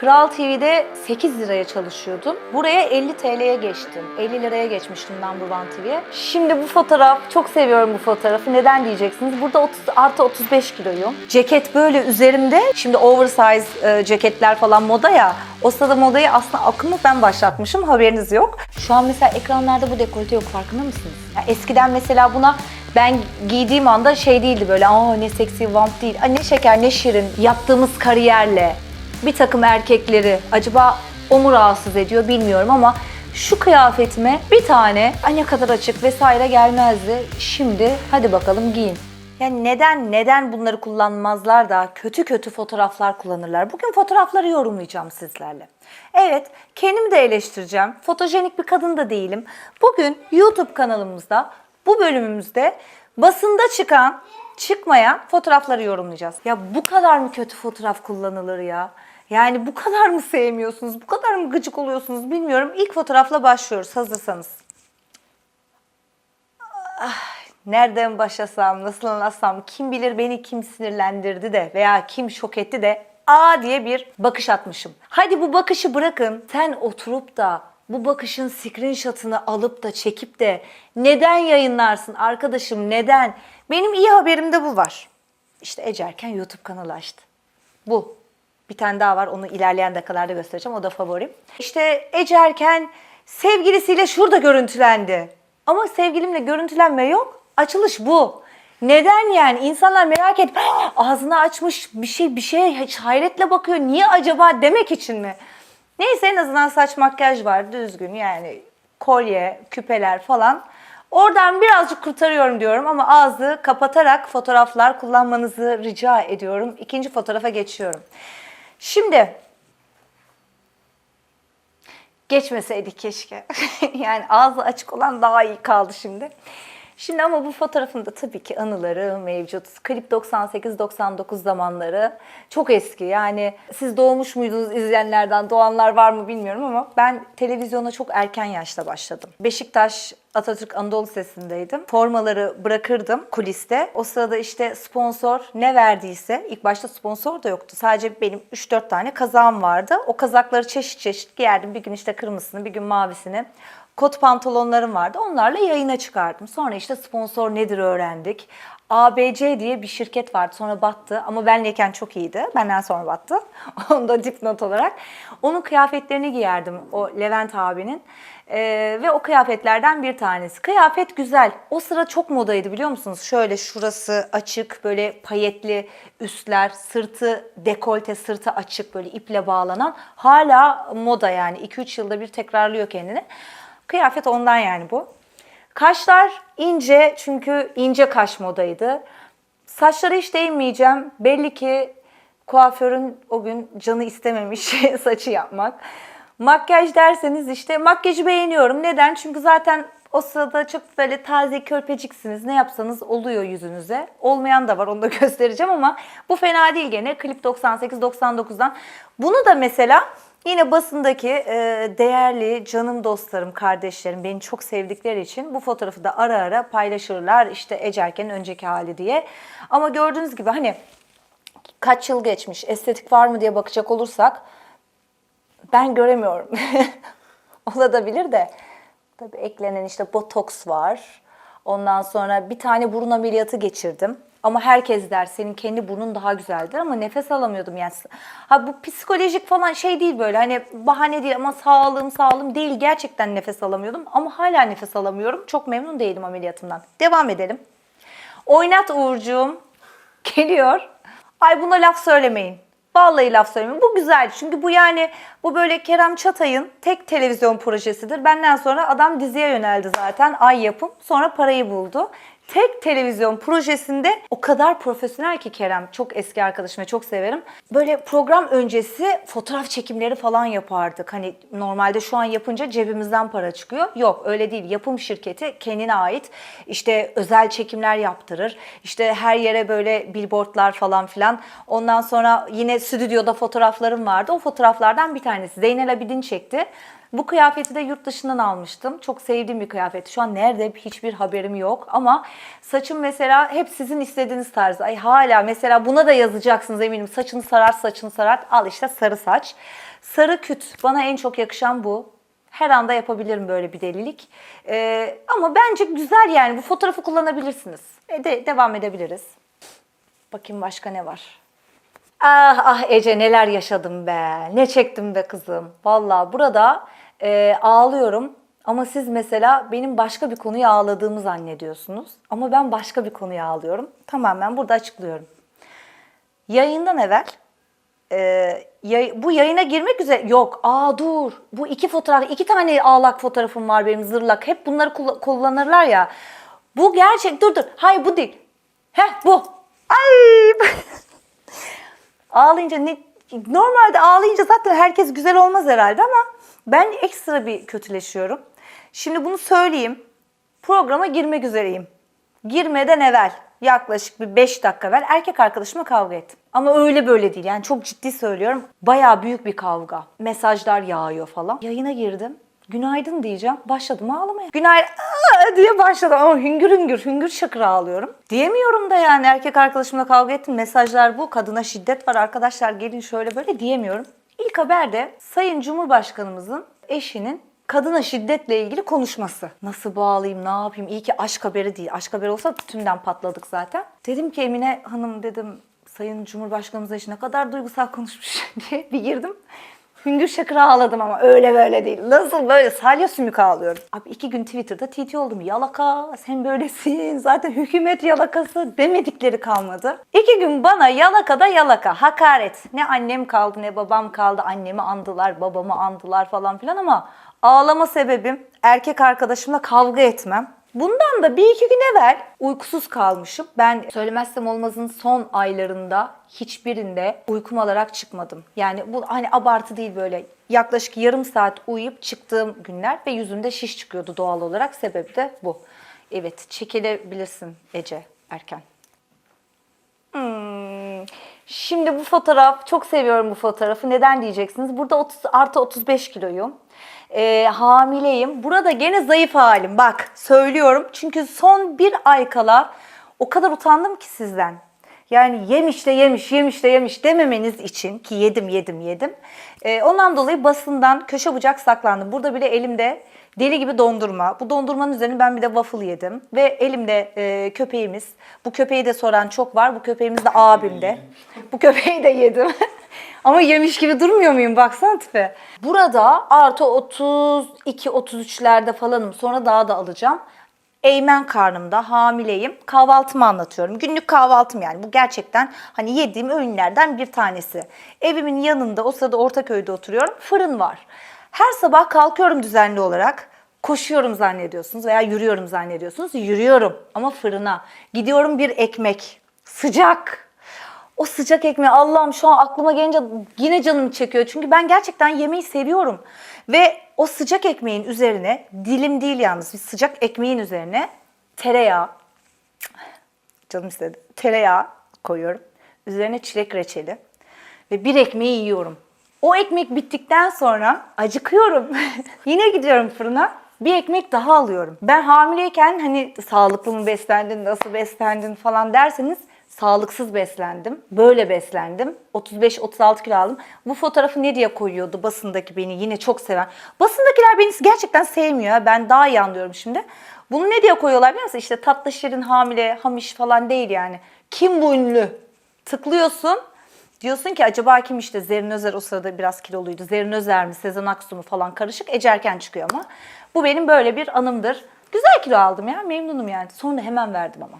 Kral TV'de 8 liraya çalışıyordum. Buraya 50 TL'ye geçtim. 50 liraya geçmiştim Number One TV'ye. Şimdi bu fotoğraf, çok seviyorum bu fotoğrafı. Neden diyeceksiniz? Burada 30 artı 35 kiloyum. Ceket böyle üzerimde. Şimdi oversize e, ceketler falan moda ya. O sırada modayı aslında akımı ben başlatmışım. Haberiniz yok. Şu an mesela ekranlarda bu dekolte yok. Farkında mısınız? Ya eskiden mesela buna ben giydiğim anda şey değildi böyle aa ne seksi vamp değil. Ay ne şeker ne şirin yaptığımız kariyerle bir takım erkekleri acaba o mu rahatsız ediyor bilmiyorum ama şu kıyafetime bir tane ne kadar açık vesaire gelmezdi. Şimdi hadi bakalım giyin. Yani neden neden bunları kullanmazlar da kötü kötü fotoğraflar kullanırlar? Bugün fotoğrafları yorumlayacağım sizlerle. Evet, kendimi de eleştireceğim. Fotojenik bir kadın da değilim. Bugün YouTube kanalımızda bu bölümümüzde basında çıkan, çıkmayan fotoğrafları yorumlayacağız. Ya bu kadar mı kötü fotoğraf kullanılır ya? Yani bu kadar mı sevmiyorsunuz? Bu kadar mı gıcık oluyorsunuz bilmiyorum. İlk fotoğrafla başlıyoruz hazırsanız. Nereden başlasam, nasıl anlatsam, kim bilir beni kim sinirlendirdi de veya kim şok etti de aa diye bir bakış atmışım. Hadi bu bakışı bırakın. Sen oturup da bu bakışın screenshot'ını alıp da çekip de neden yayınlarsın arkadaşım neden? Benim iyi haberimde bu var. İşte Ecerken YouTube kanalı açtı. Bu. Bir tane daha var onu ilerleyen dakikalarda göstereceğim o da favorim. İşte Ecerken sevgilisiyle şurada görüntülendi. Ama sevgilimle görüntülenme yok. Açılış bu. Neden yani? İnsanlar merak et ağzını açmış bir şey bir şey hayretle bakıyor. Niye acaba demek için mi? Neyse en azından saç makyaj var düzgün yani kolye, küpeler falan. Oradan birazcık kurtarıyorum diyorum ama ağzı kapatarak fotoğraflar kullanmanızı rica ediyorum. İkinci fotoğrafa geçiyorum. Şimdi geçmeseydik keşke. yani ağzı açık olan daha iyi kaldı şimdi. Şimdi ama bu fotoğrafın da tabii ki anıları mevcut. Klip 98-99 zamanları. Çok eski yani siz doğmuş muydunuz izleyenlerden doğanlar var mı bilmiyorum ama ben televizyona çok erken yaşta başladım. Beşiktaş Atatürk Anadolu Lisesi'ndeydim. Formaları bırakırdım kuliste. O sırada işte sponsor ne verdiyse, ilk başta sponsor da yoktu. Sadece benim 3-4 tane kazağım vardı. O kazakları çeşit çeşit giyerdim. Bir gün işte kırmızısını, bir gün mavisini. Kot pantolonlarım vardı. Onlarla yayına çıkardım. Sonra işte sponsor nedir öğrendik. ABC diye bir şirket vardı. Sonra battı ama benleyken çok iyiydi. Benden sonra battı. Onu da dipnot olarak. Onun kıyafetlerini giyerdim o Levent abinin. Ee, ve o kıyafetlerden bir tanesi. Kıyafet güzel. O sıra çok modaydı biliyor musunuz? Şöyle şurası açık, böyle payetli üstler, sırtı dekolte, sırtı açık böyle iple bağlanan. Hala moda yani 2-3 yılda bir tekrarlıyor kendini. Kıyafet ondan yani bu. Kaşlar ince çünkü ince kaş modaydı. Saçlara hiç değinmeyeceğim. Belli ki kuaförün o gün canı istememiş saçı yapmak. Makyaj derseniz işte makyajı beğeniyorum. Neden? Çünkü zaten o sırada çok böyle taze körpeciksiniz. Ne yapsanız oluyor yüzünüze. Olmayan da var onu da göstereceğim ama bu fena değil gene. Klip 98-99'dan. Bunu da mesela Yine basındaki e, değerli canım dostlarım, kardeşlerim beni çok sevdikleri için bu fotoğrafı da ara ara paylaşırlar. İşte Ecerken'in önceki hali diye. Ama gördüğünüz gibi hani kaç yıl geçmiş, estetik var mı diye bakacak olursak ben göremiyorum. Olabilir de tabii eklenen işte botoks var. Ondan sonra bir tane burun ameliyatı geçirdim. Ama herkes der senin kendi burnun daha güzeldir ama nefes alamıyordum yani. Ha bu psikolojik falan şey değil böyle hani bahane değil ama sağlığım sağlığım değil gerçekten nefes alamıyordum ama hala nefes alamıyorum. Çok memnun değilim ameliyatımdan. Devam edelim. Oynat Uğurcuğum geliyor. Ay buna laf söylemeyin. Vallahi laf söylemeyin. Bu güzel çünkü bu yani bu böyle Kerem Çatay'ın tek televizyon projesidir. Benden sonra adam diziye yöneldi zaten. Ay yapım. Sonra parayı buldu tek televizyon projesinde o kadar profesyonel ki Kerem. Çok eski arkadaşım ve çok severim. Böyle program öncesi fotoğraf çekimleri falan yapardık. Hani normalde şu an yapınca cebimizden para çıkıyor. Yok öyle değil. Yapım şirketi kendine ait işte özel çekimler yaptırır. İşte her yere böyle billboardlar falan filan. Ondan sonra yine stüdyoda fotoğraflarım vardı. O fotoğraflardan bir tanesi. Zeynel Abidin çekti. Bu kıyafeti de yurt dışından almıştım. Çok sevdiğim bir kıyafet. Şu an nerede hiçbir haberim yok. Ama saçım mesela hep sizin istediğiniz tarzda. Ay hala mesela buna da yazacaksınız eminim. Saçını sarar, saçını sarar. Al işte sarı saç. Sarı küt. Bana en çok yakışan bu. Her anda yapabilirim böyle bir delilik. Ee, ama bence güzel yani. Bu fotoğrafı kullanabilirsiniz. E de, devam edebiliriz. Bakayım başka ne var. Ah ah Ece neler yaşadım be. Ne çektim be kızım. Vallahi burada e, ağlıyorum. Ama siz mesela benim başka bir konuyu ağladığımı zannediyorsunuz. Ama ben başka bir konuyu ağlıyorum. Tamamen burada açıklıyorum. Yayından evvel e, yay- bu yayına girmek üzere yok aa dur bu iki fotoğraf iki tane ağlak fotoğrafım var benim zırlak hep bunları kulla- kullanırlar ya bu gerçek dur dur hayır bu değil heh bu ay ağlayınca ne normalde ağlayınca zaten herkes güzel olmaz herhalde ama ben ekstra bir kötüleşiyorum şimdi bunu söyleyeyim programa girmek üzereyim girmeden evvel yaklaşık bir 5 dakika evvel erkek arkadaşımla kavga ettim. Ama öyle böyle değil yani çok ciddi söylüyorum. Bayağı büyük bir kavga. Mesajlar yağıyor falan. Yayına girdim. Günaydın diyeceğim. Başladım ağlamaya. Günaydın aa! diye başladım ama hüngür hüngür hüngür şakır ağlıyorum. Diyemiyorum da yani erkek arkadaşımla kavga ettim. Mesajlar bu. Kadına şiddet var arkadaşlar gelin şöyle böyle diyemiyorum. İlk haberde Sayın Cumhurbaşkanımızın eşinin kadına şiddetle ilgili konuşması. Nasıl bağlayayım, ne yapayım? İyi ki aşk haberi değil. Aşk haberi olsa tümden patladık zaten. Dedim ki Emine Hanım dedim Sayın Cumhurbaşkanımız eşi ne kadar duygusal konuşmuş diye bir girdim. Hüngür şakır ağladım ama öyle böyle değil. Nasıl böyle salya sümük ağlıyorum. Abi iki gün Twitter'da TT oldum. Yalaka sen böylesin zaten hükümet yalakası demedikleri kalmadı. İki gün bana yalakada yalaka hakaret. Ne annem kaldı ne babam kaldı. Annemi andılar babamı andılar falan filan ama ağlama sebebim erkek arkadaşımla kavga etmem. Bundan da bir iki gün evvel uykusuz kalmışım. Ben söylemezsem olmazın son aylarında hiçbirinde uykum alarak çıkmadım. Yani bu hani abartı değil böyle. Yaklaşık yarım saat uyuyup çıktığım günler ve yüzümde şiş çıkıyordu doğal olarak. Sebebi de bu. Evet çekilebilirsin Ece erken. Hmm. Şimdi bu fotoğraf, çok seviyorum bu fotoğrafı. Neden diyeceksiniz? Burada 30 artı 35 kiloyum. Ee, hamileyim. Burada gene zayıf halim. Bak söylüyorum. Çünkü son bir ay kala o kadar utandım ki sizden. Yani yemiş de yemiş, yemiş de yemiş dememeniz için ki yedim yedim yedim. Ee, ondan dolayı basından köşe bucak saklandım. Burada bile elimde deli gibi dondurma. Bu dondurmanın üzerine ben bir de waffle yedim. Ve elimde e, köpeğimiz. Bu köpeği de soran çok var. Bu köpeğimiz de abimde. Bu köpeği de yedim. Ama yemiş gibi durmuyor muyum? Baksana tipe. Burada artı 32-33'lerde falanım. Sonra daha da alacağım. Eğmen karnımda, hamileyim. Kahvaltımı anlatıyorum. Günlük kahvaltım yani. Bu gerçekten hani yediğim öğünlerden bir tanesi. Evimin yanında, o sırada Ortaköy'de oturuyorum. Fırın var. Her sabah kalkıyorum düzenli olarak. Koşuyorum zannediyorsunuz veya yürüyorum zannediyorsunuz. Yürüyorum ama fırına. Gidiyorum bir ekmek. Sıcak. O sıcak ekmeği Allah'ım şu an aklıma gelince yine canım çekiyor. Çünkü ben gerçekten yemeği seviyorum. Ve o sıcak ekmeğin üzerine, dilim değil yalnız, bir sıcak ekmeğin üzerine tereyağı, canım istedi, tereyağı koyuyorum. Üzerine çilek reçeli ve bir ekmeği yiyorum. O ekmek bittikten sonra acıkıyorum. Yine gidiyorum fırına. Bir ekmek daha alıyorum. Ben hamileyken hani sağlıklı mı beslendin, nasıl beslendin falan derseniz sağlıksız beslendim. Böyle beslendim. 35-36 kilo aldım. Bu fotoğrafı ne diye koyuyordu basındaki beni yine çok seven. Basındakiler beni gerçekten sevmiyor. Ben daha iyi anlıyorum şimdi. Bunu ne diye koyuyorlar biliyor musun? İşte tatlı şirin hamile, hamiş falan değil yani. Kim bu ünlü? Tıklıyorsun. Diyorsun ki acaba kim işte Zerrin Özer o sırada biraz kiloluydu. Zerrin Özer mi, Sezen Aksu mu falan karışık. Ece Erken çıkıyor ama. Bu benim böyle bir anımdır. Güzel kilo aldım ya memnunum yani. Sonra hemen verdim ama.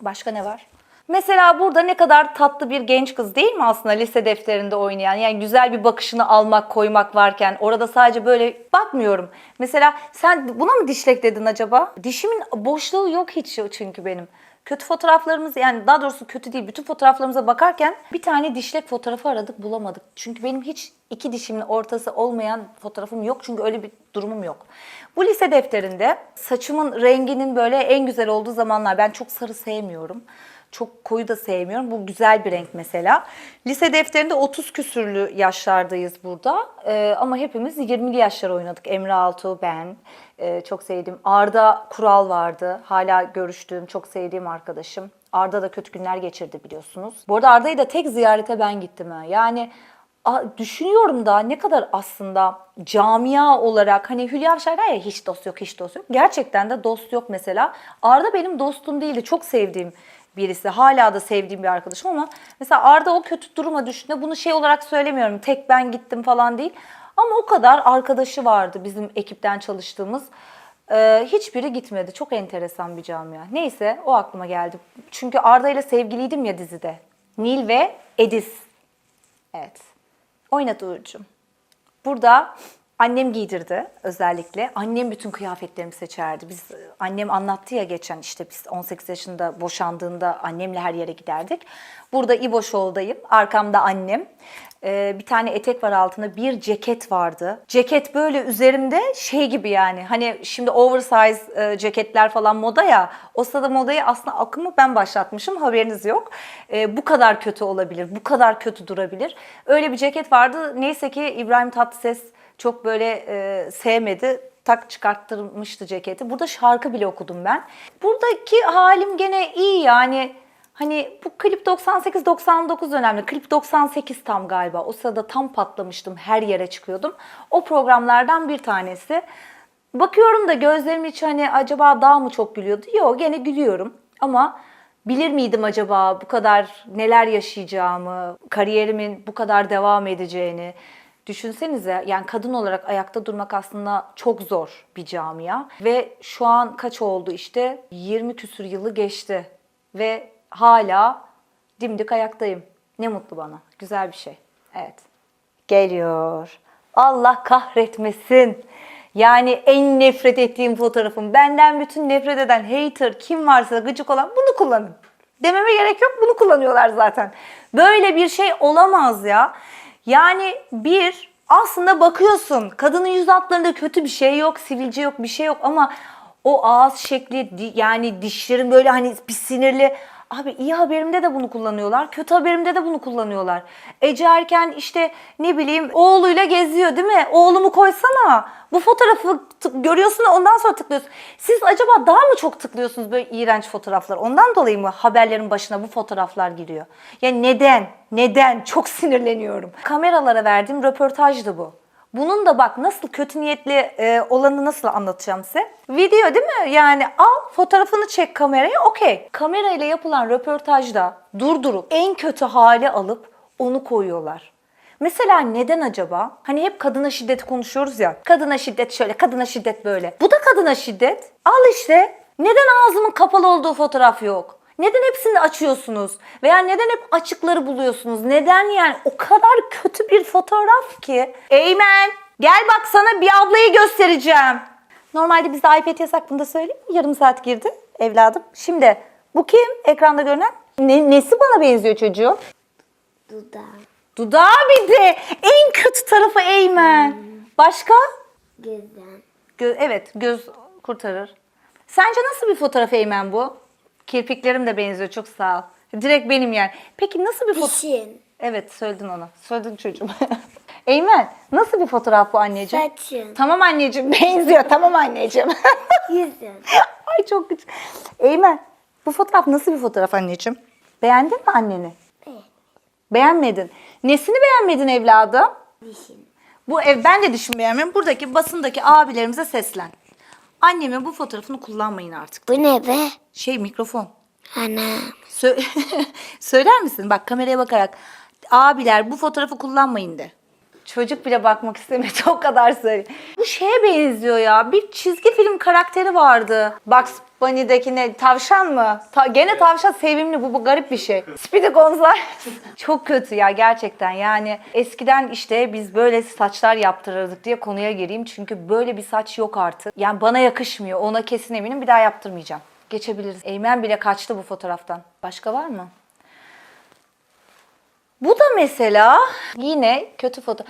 Başka ne var? Mesela burada ne kadar tatlı bir genç kız değil mi aslında lise defterinde oynayan? Yani güzel bir bakışını almak, koymak varken orada sadece böyle bakmıyorum. Mesela sen buna mı dişlek dedin acaba? Dişimin boşluğu yok hiç çünkü benim. Kötü fotoğraflarımız yani daha doğrusu kötü değil bütün fotoğraflarımıza bakarken bir tane dişlek fotoğrafı aradık bulamadık. Çünkü benim hiç iki dişimin ortası olmayan fotoğrafım yok çünkü öyle bir durumum yok. Bu lise defterinde saçımın renginin böyle en güzel olduğu zamanlar ben çok sarı sevmiyorum. Çok koyu da sevmiyorum. Bu güzel bir renk mesela. Lise defterinde 30 küsürlü yaşlardayız burada. Ee, ama hepimiz 20'li yaşlar oynadık. Emre Altuğ, ben. Ee, çok sevdiğim. Arda Kural vardı. Hala görüştüğüm, çok sevdiğim arkadaşım. Arda da kötü günler geçirdi biliyorsunuz. Bu arada Arda'yı da tek ziyarete ben gittim. Ha. Yani düşünüyorum da ne kadar aslında camia olarak hani Hülya Avşar ya hiç dost yok hiç dost yok. Gerçekten de dost yok mesela. Arda benim dostum değildi. Çok sevdiğim birisi. Hala da sevdiğim bir arkadaşım ama mesela Arda o kötü duruma düştüğünde bunu şey olarak söylemiyorum. Tek ben gittim falan değil. Ama o kadar arkadaşı vardı bizim ekipten çalıştığımız. Ee, hiçbiri gitmedi. Çok enteresan bir camia. Neyse o aklıma geldi. Çünkü Arda ile sevgiliydim ya dizide. Nil ve Edis. Evet. Oynat Uğur'cum. Burada annem giydirdi özellikle. Annem bütün kıyafetlerimi seçerdi. Biz annem anlattı ya geçen işte biz 18 yaşında boşandığında annemle her yere giderdik. Burada İbo Show'dayım. Arkamda annem. Ee, bir tane etek var altında bir ceket vardı. Ceket böyle üzerimde şey gibi yani. Hani şimdi oversize e, ceketler falan moda ya. O sırada modayı aslında akımı ben başlatmışım. Haberiniz yok. Ee, bu kadar kötü olabilir. Bu kadar kötü durabilir. Öyle bir ceket vardı. Neyse ki İbrahim Tatlıses çok böyle e, sevmedi. Tak çıkarttırmıştı ceketi. Burada şarkı bile okudum ben. Buradaki halim gene iyi yani. Hani bu klip 98-99 dönemde. Klip 98 tam galiba. O sırada tam patlamıştım. Her yere çıkıyordum. O programlardan bir tanesi. Bakıyorum da gözlerim hiç hani acaba daha mı çok gülüyordu? Yok gene gülüyorum. Ama bilir miydim acaba bu kadar neler yaşayacağımı, kariyerimin bu kadar devam edeceğini? Düşünsenize yani kadın olarak ayakta durmak aslında çok zor bir camia. Ve şu an kaç oldu işte 20 küsür yılı geçti. Ve hala dimdik ayaktayım. Ne mutlu bana. Güzel bir şey. Evet. Geliyor. Allah kahretmesin. Yani en nefret ettiğim fotoğrafım. Benden bütün nefret eden hater kim varsa gıcık olan bunu kullanın. Dememe gerek yok bunu kullanıyorlar zaten. Böyle bir şey olamaz ya. Yani bir aslında bakıyorsun kadının yüz hatlarında kötü bir şey yok, sivilce yok, bir şey yok ama o ağız şekli yani dişlerin böyle hani bir sinirli Abi iyi haberimde de bunu kullanıyorlar. Kötü haberimde de bunu kullanıyorlar. Ece Erken işte ne bileyim oğluyla geziyor değil mi? Oğlumu koysana. Bu fotoğrafı görüyorsun da ondan sonra tıklıyorsun. Siz acaba daha mı çok tıklıyorsunuz böyle iğrenç fotoğraflar? Ondan dolayı mı haberlerin başına bu fotoğraflar giriyor? Ya neden? Neden? Çok sinirleniyorum. Kameralara verdiğim röportajdı bu. Bunun da bak nasıl kötü niyetli e, olanı nasıl anlatacağım size. Video değil mi? Yani al fotoğrafını çek kameraya okey. Kamerayla yapılan röportajda durdurup en kötü hale alıp onu koyuyorlar. Mesela neden acaba? Hani hep kadına şiddet konuşuyoruz ya. Kadına şiddet şöyle, kadına şiddet böyle. Bu da kadına şiddet. Al işte. Neden ağzımın kapalı olduğu fotoğraf yok? Neden hepsini açıyorsunuz? Veya neden hep açıkları buluyorsunuz? Neden yani? O kadar kötü bir fotoğraf ki. Eymen gel bak sana bir ablayı göstereceğim. Normalde bizde iPad yasak bunu da söyleyeyim? Yarım saat girdi evladım. Şimdi bu kim ekranda görünen? Ne, nesi bana benziyor çocuğum? Dudağım, Dudağı bir de en kötü tarafı Eymen. Başka? gözüm, Gö- evet göz kurtarır. Sence nasıl bir fotoğraf Eymen bu? Kirpiklerim de benziyor çok sağ ol. Direkt benim yani. Peki nasıl bir fotoğraf? dişin, Evet söyledin onu. Söyledin çocuğum. Eymen nasıl bir fotoğraf bu anneciğim? saçın, Tamam anneciğim benziyor tamam anneciğim. yüzün. Ay çok güzel. Eymen bu fotoğraf nasıl bir fotoğraf anneciğim? Beğendin mi anneni? Evet. Beğenmedin. Nesini beğenmedin evladım? Dişin. Bu ev ben de düşün beğenmiyorum. Buradaki basındaki abilerimize seslen. Annemin bu fotoğrafını kullanmayın artık. Bu ne be? Şey mikrofon. Anam. Sö- Söyler misin? Bak kameraya bakarak. Abiler bu fotoğrafı kullanmayın de. Çocuk bile bakmak istemedi o kadar söyle. Bu şeye benziyor ya. Bir çizgi film karakteri vardı. Bugs Bunny'deki ne? Tavşan mı? Ta- gene tavşan sevimli. Bu, bu garip bir şey. Speedy Gonzales. Çok kötü ya gerçekten. Yani eskiden işte biz böyle saçlar yaptırırdık diye konuya gireyim. Çünkü böyle bir saç yok artık. Yani bana yakışmıyor. Ona kesin eminim. Bir daha yaptırmayacağım. Geçebiliriz. Eymen bile kaçtı bu fotoğraftan. Başka var mı? Bu da mesela yine kötü foto.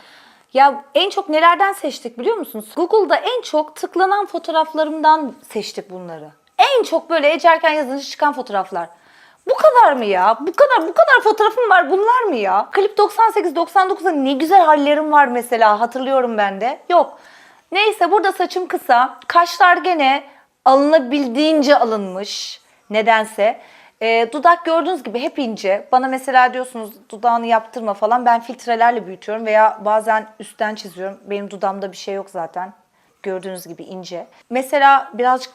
Ya en çok nelerden seçtik biliyor musunuz? Google'da en çok tıklanan fotoğraflarımdan seçtik bunları. En çok böyle Ece Erken yazınca çıkan fotoğraflar. Bu kadar mı ya? Bu kadar bu kadar fotoğrafım var. Bunlar mı ya? Klip 98 99'da ne güzel hallerim var mesela. Hatırlıyorum ben de. Yok. Neyse burada saçım kısa. Kaşlar gene alınabildiğince alınmış. Nedense. Ee, dudak gördüğünüz gibi hep ince. Bana mesela diyorsunuz dudağını yaptırma falan. Ben filtrelerle büyütüyorum veya bazen üstten çiziyorum. Benim dudağımda bir şey yok zaten. Gördüğünüz gibi ince. Mesela birazcık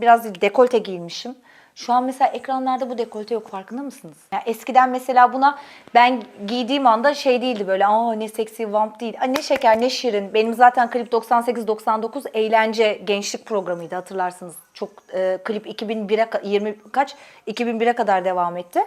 biraz dekolte giymişim. Şu an mesela ekranlarda bu dekolte yok farkında mısınız? Yani eskiden mesela buna ben giydiğim anda şey değildi böyle aa ne seksi vamp değil. Aa, ne şeker ne şirin. Benim zaten klip 98-99 eğlence gençlik programıydı hatırlarsınız. Çok e, klip 2001'e ka- 20 kaç 2001'e kadar devam etti.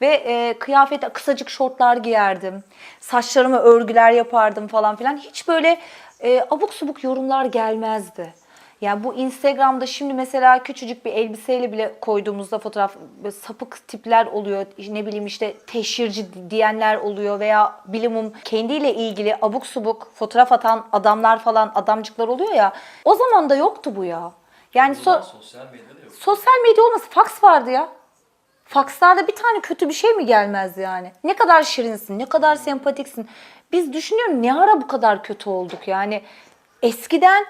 Ve e, kıyafet kısacık şortlar giyerdim. Saçlarıma örgüler yapardım falan filan. Hiç böyle e, abuk subuk yorumlar gelmezdi. Yani bu Instagram'da şimdi mesela küçücük bir elbiseyle bile koyduğumuzda fotoğraf sapık tipler oluyor. Ne bileyim işte teşhirci diyenler oluyor veya bilimum kendiyle ilgili abuk subuk fotoğraf atan adamlar falan adamcıklar oluyor ya. O zaman da yoktu bu ya. Yani so- Sosyal medyada yok. sosyal medya olmasa fax vardı ya. Fakslarda bir tane kötü bir şey mi gelmezdi yani? Ne kadar şirinsin, ne kadar sempatiksin. Biz düşünüyorum ne ara bu kadar kötü olduk yani. Eskiden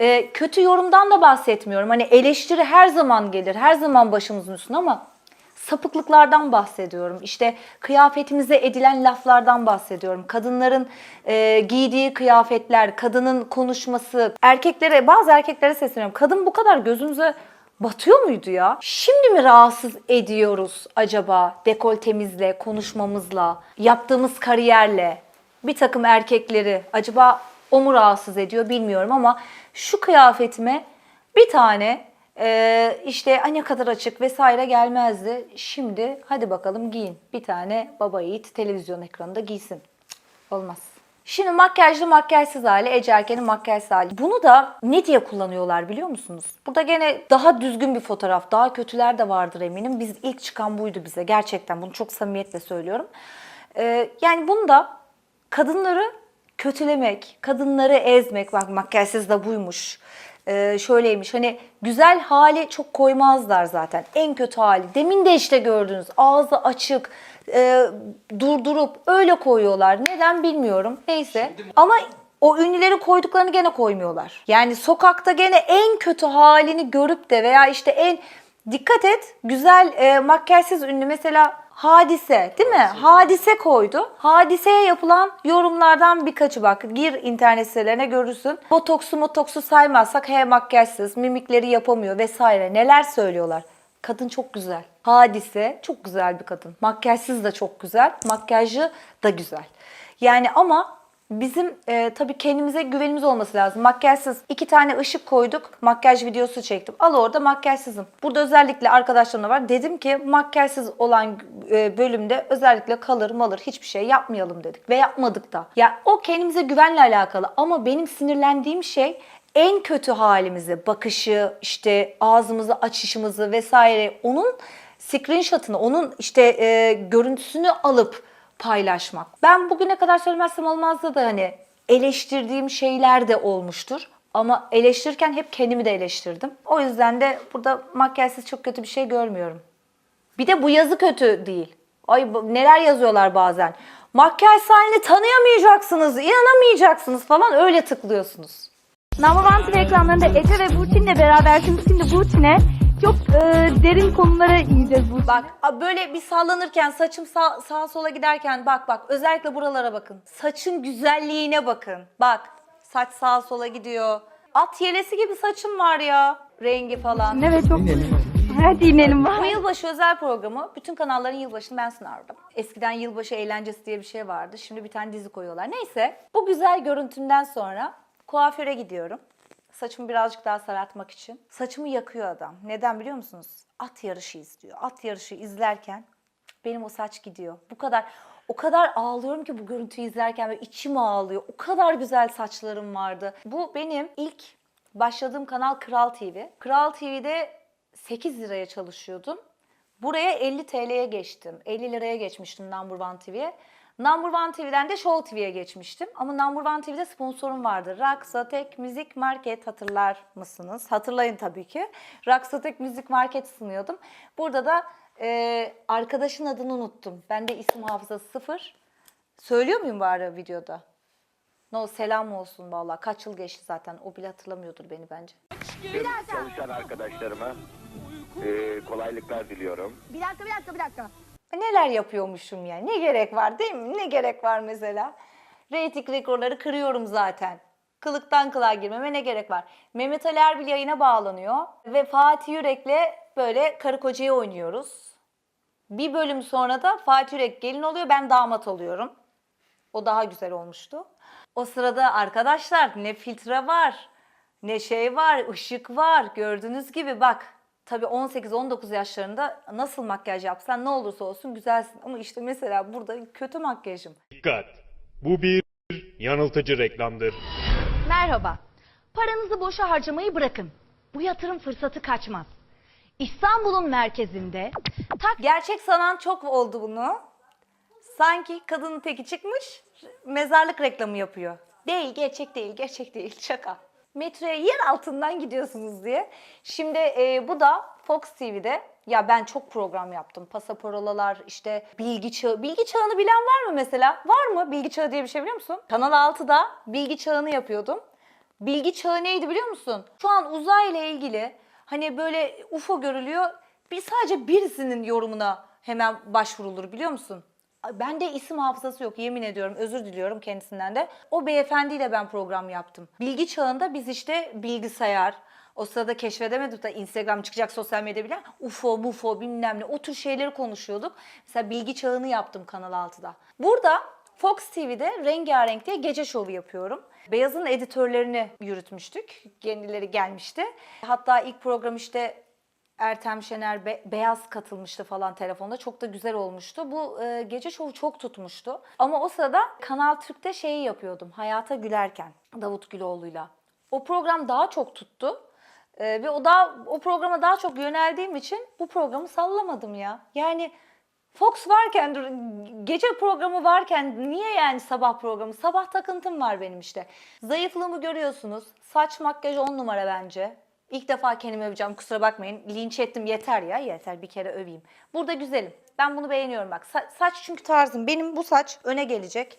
e, kötü yorumdan da bahsetmiyorum. Hani eleştiri her zaman gelir, her zaman başımızın üstüne ama sapıklıklardan bahsediyorum. İşte kıyafetimize edilen laflardan bahsediyorum. Kadınların e, giydiği kıyafetler, kadının konuşması, erkeklere, bazı erkeklere sesleniyorum. Kadın bu kadar gözümüze batıyor muydu ya? Şimdi mi rahatsız ediyoruz acaba dekoltemizle, konuşmamızla, yaptığımız kariyerle bir takım erkekleri acaba o mu rahatsız ediyor bilmiyorum ama şu kıyafetime bir tane e, işte "Ay ne kadar açık vesaire gelmezdi. Şimdi hadi bakalım giyin. Bir tane baba yiğit televizyon ekranında giysin. Olmaz. Şimdi makyajlı makyajsız hali, Ece Erken'in makyajsız hali. Bunu da ne diye kullanıyorlar biliyor musunuz? Burada gene daha düzgün bir fotoğraf, daha kötüler de vardır eminim. Biz ilk çıkan buydu bize gerçekten. Bunu çok samimiyetle söylüyorum. Ee, yani bunu da kadınları kötülemek, kadınları ezmek, bak makyajsız da buymuş. Ee, şöyleymiş hani güzel hali çok koymazlar zaten. En kötü hali. Demin de işte gördünüz ağzı açık, e, durdurup öyle koyuyorlar. Neden bilmiyorum. Neyse. Ama o ünlüleri koyduklarını gene koymuyorlar. Yani sokakta gene en kötü halini görüp de veya işte en dikkat et güzel e, makyajsız ünlü mesela Hadise değil mi? Hadise koydu. Hadiseye yapılan yorumlardan birkaçı bak. Gir internet sitelerine görürsün. Botoksu motoksu saymazsak he makyajsız, mimikleri yapamıyor vesaire. Neler söylüyorlar. Kadın çok güzel. Hadise çok güzel bir kadın. Makyajsız da çok güzel. Makyajı da güzel. Yani ama bizim e, tabii kendimize güvenimiz olması lazım. Makyajsız iki tane ışık koyduk. Makyaj videosu çektim. Al orada makyajsızım. Burada özellikle arkadaşlarımla var. Dedim ki makyajsız olan e, bölümde özellikle kalır malır hiçbir şey yapmayalım dedik. Ve yapmadık da. Ya o kendimize güvenle alakalı. Ama benim sinirlendiğim şey en kötü halimizi, bakışı, işte ağzımızı açışımızı vesaire onun screenshot'ını, onun işte e, görüntüsünü alıp paylaşmak. Ben bugüne kadar söylemezsem olmazdı da hani eleştirdiğim şeyler de olmuştur. Ama eleştirirken hep kendimi de eleştirdim. O yüzden de burada makyajsız çok kötü bir şey görmüyorum. Bir de bu yazı kötü değil. Ay neler yazıyorlar bazen. Makyaj halini tanıyamayacaksınız, inanamayacaksınız falan öyle tıklıyorsunuz. Number One TV ekranlarında Ece ve Burçin'le beraber şimdi Burçin'e çok e, derin konulara ineceğiz Burçin. Bak böyle bir sallanırken saçım sağ, sağa sola giderken bak bak özellikle buralara bakın. Saçın güzelliğine bakın. Bak saç sağa sola gidiyor. At yelesi gibi saçım var ya. Rengi falan. Evet çok Hadi inelim Bu var. yılbaşı özel programı bütün kanalların yılbaşını ben sunardım. Eskiden yılbaşı eğlencesi diye bir şey vardı. Şimdi bir tane dizi koyuyorlar. Neyse bu güzel görüntümden sonra kuaföre gidiyorum. Saçımı birazcık daha sarartmak için. Saçımı yakıyor adam. Neden biliyor musunuz? At yarışı izliyor. At yarışı izlerken benim o saç gidiyor. Bu kadar o kadar ağlıyorum ki bu görüntüyü izlerken ve içim ağlıyor. O kadar güzel saçlarım vardı. Bu benim ilk başladığım kanal Kral TV. Kral TV'de 8 liraya çalışıyordum. Buraya 50 TL'ye geçtim. 50 liraya geçmiştim Number One TV'ye. Number One TV'den de Show TV'ye geçmiştim. Ama Number One TV'de sponsorum vardı. Raksatek Müzik Market hatırlar mısınız? Hatırlayın tabii ki. Raksatek Müzik Market sunuyordum. Burada da Ee, arkadaşın adını unuttum. Ben de isim hafızası sıfır. Söylüyor muyum bari videoda? No selam olsun vallahi. Kaç yıl geçti zaten. O bile hatırlamıyordur beni bence. Çalışan arkadaşlarıma e, kolaylıklar diliyorum. Bir dakika bir dakika bir dakika. Neler yapıyormuşum yani? Ne gerek var değil mi? Ne gerek var mesela? Reyting rekorları kırıyorum zaten. Kılıktan kılığa girmeme ne gerek var? Mehmet Ali Erbil yayına bağlanıyor ve Fatih Yürek'le böyle karı kocayı oynuyoruz. Bir bölüm sonra da Fatih Yürek gelin oluyor, ben damat oluyorum. O daha güzel olmuştu. O sırada arkadaşlar ne filtre var, ne şey var, ışık var. Gördüğünüz gibi bak. Tabii 18-19 yaşlarında nasıl makyaj yapsan ne olursa olsun güzelsin. Ama işte mesela burada kötü makyajım. Dikkat! Bu bir yanıltıcı reklamdır. Merhaba. Paranızı boşa harcamayı bırakın. Bu yatırım fırsatı kaçmaz. İstanbul'un merkezinde tak Gerçek sanan çok oldu bunu. Sanki kadının teki çıkmış mezarlık reklamı yapıyor. Değil, gerçek değil, gerçek değil. Şaka. Metroya yer altından gidiyorsunuz diye. Şimdi e, bu da Fox TV'de. Ya ben çok program yaptım. Pasaporolalar, işte bilgi çağı. Bilgi çağını bilen var mı mesela? Var mı bilgi çağı diye bir şey biliyor musun? Kanal 6'da bilgi çağını yapıyordum. Bilgi çağı neydi biliyor musun? Şu an uzay ile ilgili hani böyle UFO görülüyor. Bir sadece birisinin yorumuna hemen başvurulur biliyor musun? Bende isim hafızası yok yemin ediyorum özür diliyorum kendisinden de. O beyefendiyle ben program yaptım. Bilgi çağında biz işte bilgisayar, o sırada keşfedemedik de Instagram çıkacak sosyal medya bile UFO, MUFO bilmem ne o tür şeyleri konuşuyorduk. Mesela bilgi çağını yaptım Kanal 6'da. Burada Fox TV'de Rengarenk diye gece şovu yapıyorum. Beyaz'ın editörlerini yürütmüştük. Kendileri gelmişti. Hatta ilk program işte Ertem Şener Be- Beyaz katılmıştı falan telefonda. Çok da güzel olmuştu. Bu e, gece şovu çok tutmuştu. Ama o sırada Kanal Türk'te şeyi yapıyordum. Hayata Gülerken Davut Güloğlu'yla. O program daha çok tuttu. E, ve o daha o programa daha çok yöneldiğim için bu programı sallamadım ya. Yani Fox varken, gece programı varken niye yani sabah programı? Sabah takıntım var benim işte. Zayıflığımı görüyorsunuz. Saç makyaj on numara bence. İlk defa kendimi öveceğim kusura bakmayın. Linç ettim yeter ya yeter bir kere öveyim. Burada güzelim. Ben bunu beğeniyorum bak. Sa- saç çünkü tarzım. Benim bu saç öne gelecek.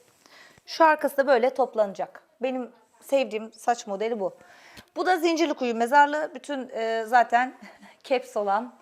Şu arkası da böyle toplanacak. Benim sevdiğim saç modeli bu. Bu da Zincirlikuyu mezarlığı. Bütün e, zaten caps olan,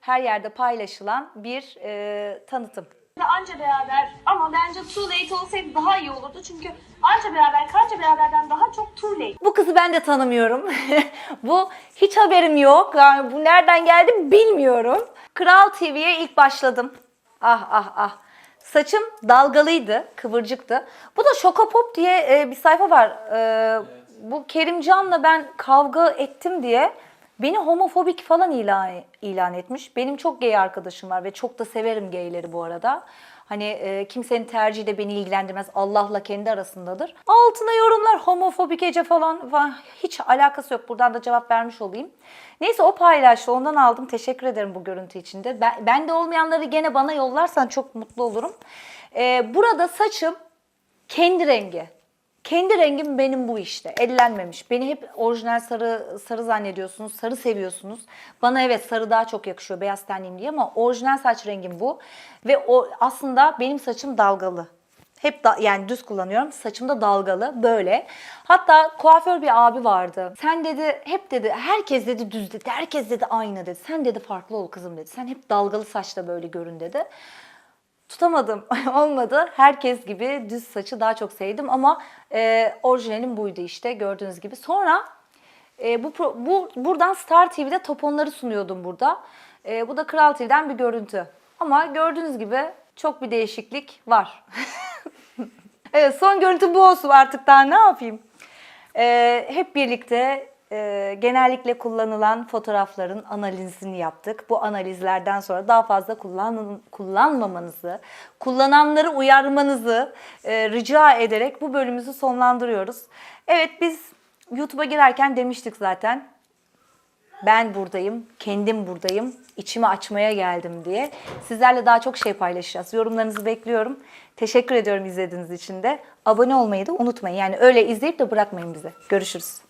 her yerde paylaşılan bir e, tanıtım. Anca beraber ama bence too late olsaydı daha iyi olurdu. Çünkü anca beraber kanca beraberden daha çok too late. Bu kızı ben de tanımıyorum. bu hiç haberim yok. Yani bu nereden geldi bilmiyorum. Kral TV'ye ilk başladım. Ah ah ah. Saçım dalgalıydı, kıvırcıktı. Bu da Şokopop diye e, bir sayfa var. E, bu Kerimcan'la ben kavga ettim diye beni homofobik falan ilan, ilan etmiş. Benim çok gay arkadaşım var ve çok da severim gayleri bu arada. Hani e, kimsenin tercihi de beni ilgilendirmez. Allah'la kendi arasındadır. Altına yorumlar homofobik Ece falan, falan. Hiç alakası yok. Buradan da cevap vermiş olayım. Neyse o paylaştı. Ondan aldım. Teşekkür ederim bu görüntü için de. Ben, bende olmayanları gene bana yollarsan çok mutlu olurum. E, burada saçım kendi rengi. Kendi rengim benim bu işte. Ellenmemiş. Beni hep orijinal sarı sarı zannediyorsunuz. Sarı seviyorsunuz. Bana evet sarı daha çok yakışıyor beyaz tenliyim diye ama orijinal saç rengim bu. Ve o aslında benim saçım dalgalı. Hep da, yani düz kullanıyorum. Saçım da dalgalı böyle. Hatta kuaför bir abi vardı. Sen dedi hep dedi herkes dedi düz dedi. Herkes dedi aynı dedi. Sen dedi farklı ol kızım dedi. Sen hep dalgalı saçla böyle görün dedi. Tutamadım. Olmadı. Herkes gibi düz saçı daha çok sevdim ama e, orijinalim buydu işte gördüğünüz gibi. Sonra e, bu, bu buradan Star TV'de top sunuyordum burada. E, bu da Kral TV'den bir görüntü. Ama gördüğünüz gibi çok bir değişiklik var. evet son görüntü bu olsun artık daha ne yapayım. E, hep birlikte e, genellikle kullanılan fotoğrafların analizini yaptık. Bu analizlerden sonra daha fazla kullan, kullanmamanızı, kullananları uyarmanızı e, rica ederek bu bölümümüzü sonlandırıyoruz. Evet biz YouTube'a girerken demiştik zaten. Ben buradayım, kendim buradayım, içimi açmaya geldim diye. Sizlerle daha çok şey paylaşacağız. Yorumlarınızı bekliyorum. Teşekkür ediyorum izlediğiniz için de. Abone olmayı da unutmayın. Yani öyle izleyip de bırakmayın bize. Görüşürüz.